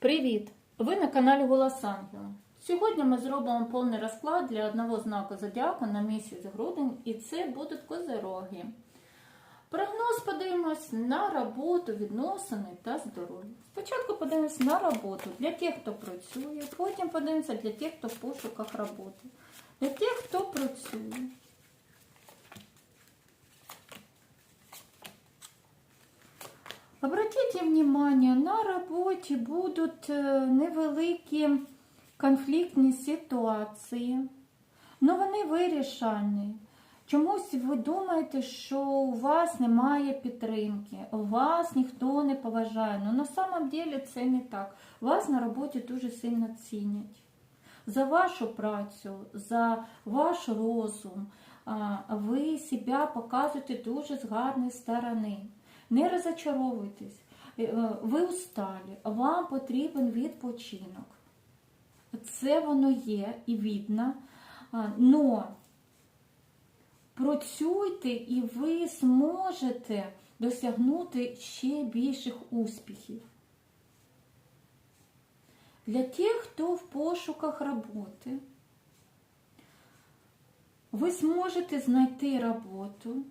Привіт! Ви на каналі Голос Ангела. Сьогодні ми зробимо повний розклад для одного знаку зодіаку на місяць грудень, і це будуть козероги. Прогноз подивимось на роботу, відносини та здоров'я. Спочатку подивимось на роботу для тих, хто працює, потім подивимося для тих, хто в пошуках роботи. Для тих, хто працює. Обратите внимание, на роботі будуть е, невеликі конфліктні ситуації, але вони вирішальні. Чомусь ви думаєте, що у вас немає підтримки, у вас ніхто не поважає. Ну на самом деле це не так. Вас на роботі дуже сильно цінять. За вашу працю, за ваш розум. Ви себе показуєте дуже з гарної сторони. Не розочаровуйтесь, Е, е, ви усталі, вам потрібен відпочинок. Це воно є і видно. Но працюйте і ви зможете досягнути ще більших успіхів. Для тих, хто в пошуках роботи, ви зможете знайти роботу,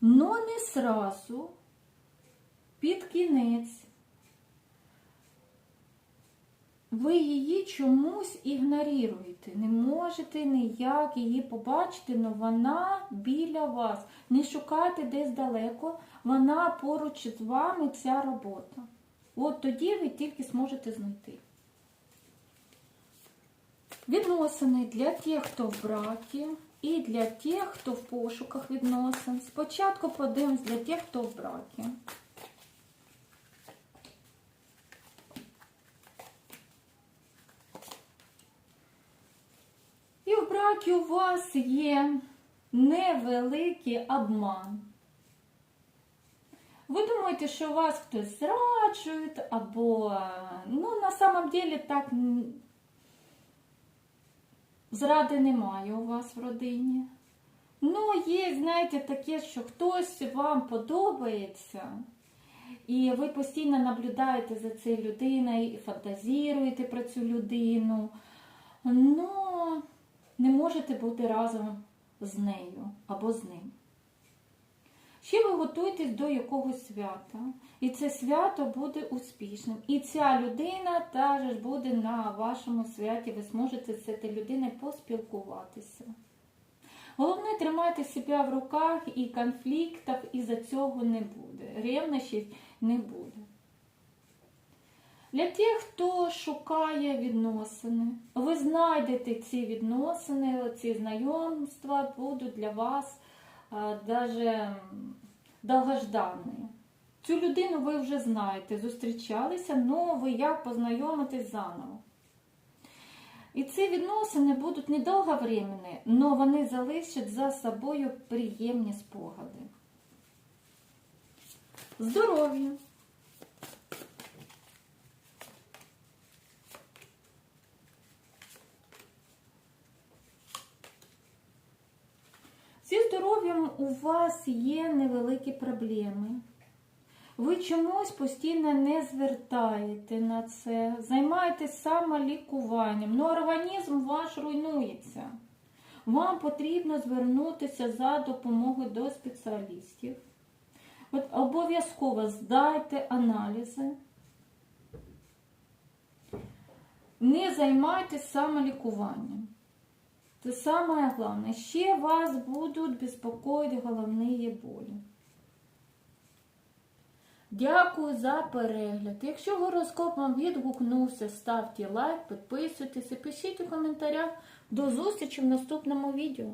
но не сразу, під кінець. Ви її чомусь ігноруєте, не можете ніяк її побачити, але вона біля вас. Не шукайте десь далеко, вона поруч з вами ця робота. От тоді ви тільки зможете знайти. Відносини для тих, хто в бракі, і для тих, хто в пошуках відносин. Спочатку подивимось для тих, хто в бракі. І в бракі у вас є невеликий обман. Ви думаєте, що вас хтось зраджує, або, ну, на самом деле так зради немає у вас в родині. Ну, є, знаєте, таке, що хтось вам подобається, і ви постійно наблюдаєте за цією людиною і фантазіруєте про цю людину. Ну, не можете бути разом з нею або з ним. Ще ви готуєтесь до якогось свята, і це свято буде успішним. І ця людина теж буде на вашому святі, ви зможете з цією людиною поспілкуватися. Головне, тримайте себе в руках і конфліктів із-за цього не буде. Ревнощів не буде. Для тих, хто шукає відносини, ви знайдете ці відносини, ці знайомства будуть для вас навіть долгожданные. Цю людину ви вже знаєте, зустрічалися, але ви як познайомитесь заново. І ці відносини будуть недовговременні, але вони залишать за собою приємні спогади. Здоров'я! Здоров'ям у вас є невеликі проблеми. Ви чомусь постійно не звертаєте на це, займаєтесь самолікуванням, але організм ваш руйнується. Вам потрібно звернутися за допомогою до спеціалістів. От Обов'язково здайте аналізи. Не займайтесь самолікуванням. Це саме головне. Ще вас будуть безпокоїти головні болі. Дякую за перегляд. Якщо гороскоп вам відгукнувся, ставте лайк, підписуйтесь пишіть у коментарях. До зустрічі в наступному відео.